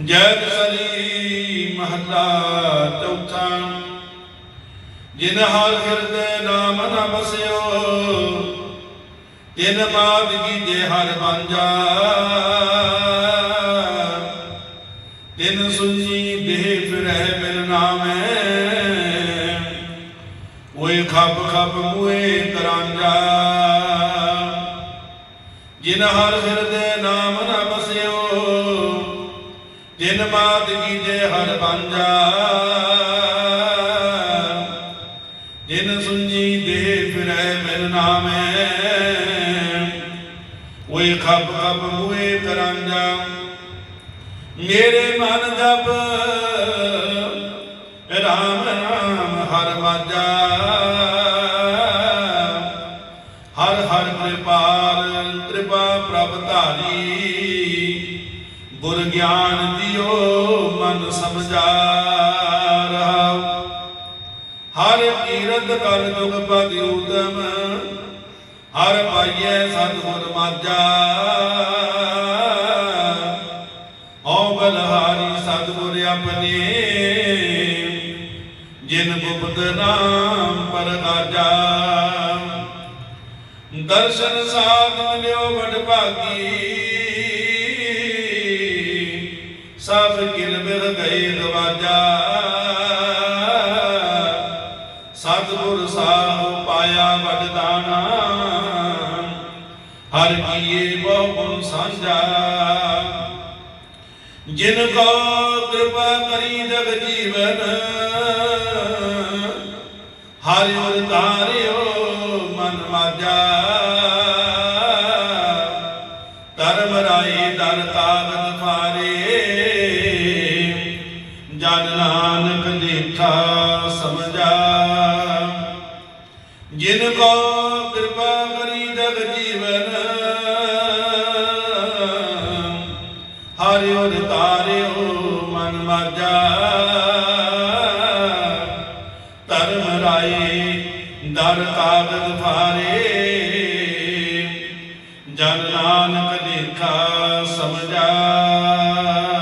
ਜੈ ਸਲੀ ਮਹਲਾ ਚੌਥਾ। ਜਿਨ ਹਰ ਹਿਰਦੇ ਨਾਮ ਨਾ ਬਸਿਓ ਤਿਨ ਮਾਦ ਕੀ ਜੇ ਹਰ ਬਾਂਝਾ ਤਿਨ ਸੁਣੀ ਦੇਹ ਫਿਰੈ ਮਿਲ ਨਾਮੈ, ਓਏ ਖੱਪ ਖੱਪ ਮੂਏ ਕਰਾਂਜਾ ਜਿਨ ਹਰ ਹਿਰਦੇ ਨਾਮ ਨਾ ਬਸਿਓ ਤਿਨ ਮਾਤ ਕੀਜੇ ਹਰ ਬਾਂਝਾ ਜਿਨ ਸੁਣੀ ਦੇ ਫਿਰੈ ਮਿਲ ਨਾਮੈ। ਓਏ ਖੱਪ ਖਬ ਹੋਏ ਕਰਾਂਜਾ ਮੇਰੇ ਮਨ ਜਪ ਰਾਮ ਨਾਮ ਹਰ ਵਾਜਾ। ਹਰ ਹਰ ਕਿਰਪਾਲ, ਕਿਰਪਾ ਪ੍ਰਭ ਧਾਰੀ। ਗੁਰ ਗਿਆਨ ਦਿਓ, ਮਨ ਸਮਝਾ ਰਹਾ ਹਰ ਕੀਰਤ ਕਰ ਜੁਗ ਪਦ ਉਦਮ, ਹਰ ਪਾਈਐ ਸਤਿਗੁਰ ਮਾਜਾ ਓ ਬਲਹਾਰੀ ਸਤਿਗੁਰ ਆਪਣੇ, ਜਿਨ ਗੁਪਤ ਨਾਮ ਪਰਗਾਜਾ ਦਰਸ਼ਨ ਸਾਧ ਮਿਲਿਓ ਵਡ ਭਾਗੀ ਸਭ ਕਿਲ ਬਿਰ ਗਏ ਰਵਾਜਾ ਸਤਿਗੁਰ ਸਾਹਿਬ ਪਾਇਆ ਵਡਦਾਨਾ ਹਰ ਕੀਏ ਬਹੁ ਗੁਣ ਸਾਂਝਾ। ਜਿਨ ਕੋ ਕਿਰਪਾ ਕਰੀ ਜਗ ਜੀਵਨ, ਹਰਿ ਉਰ ਤਾਰਿਓ ਮਨ ਮਾਜਾ। ਧਰਮ ਰਾਏ ਦਰ ਤਾਗਤ ਮਾਰੇ ਜਨ ਨਾਨਕ ਲੇਖਾ ਸਮਝਾ। ਜਿਨ ਕੋ ਕਿਰਪਾ ਕਰੀ ਜਗ ਜੀਵਨ, ਹਰਿ ਉਰ ਤਾਰਿਓ ਮਨ ਮਾਜਾ। ਧਰਮ ਰਾਏ ਦਰ ਕਾਗਦ ਭਾਰੇ ਜਨ ਨਾਨਕ ਲੇਖਾ ਸਮਝਾ। ਵਾਹਿਗੁਰੂ